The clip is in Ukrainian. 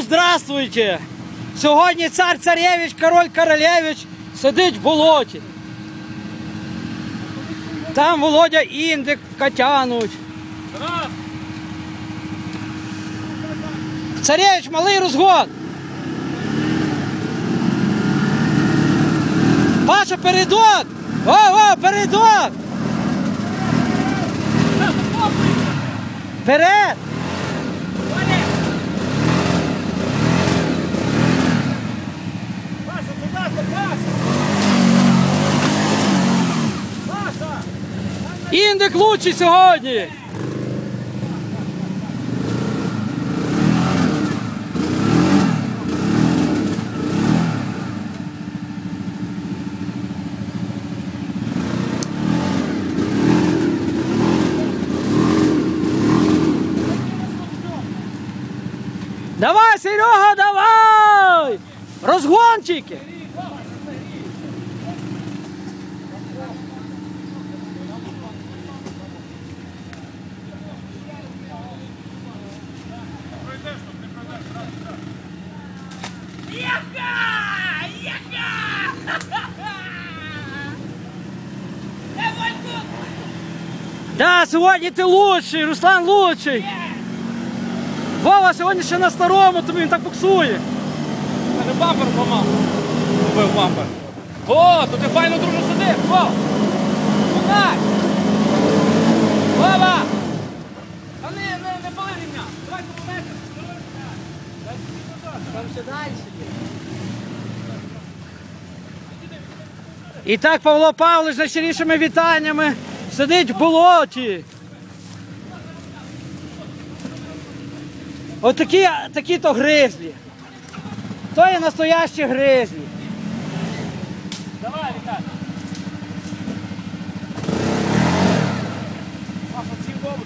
Здравствуйте! Сьогодні цар царевич, король королевич сидить в болоті. Там Володя індик катянуть. Царевич, малий розгон. Паша, передок! О, о, передок! Вперед! Паша, туда, Паша! Паша! Індик лучший сьогодні! Давай, Серега, давай! Розгончики! Яка! Яка! Да, сьогодні ти лучший, Руслан лучший. Вова сьогодні ще на старому, тобі він так буксує. Мене бампер зламав. Убив бампер. О, то ти файно друже сидиш. О! Помагай! Баба! А не, не, не пали рівня. Давай кілометр. І так Павло Павлович з найщирішими вітаннями сидить в болоті. Отакі От такі то гризлі. То є настоящі гризлі. Давай, Віталій.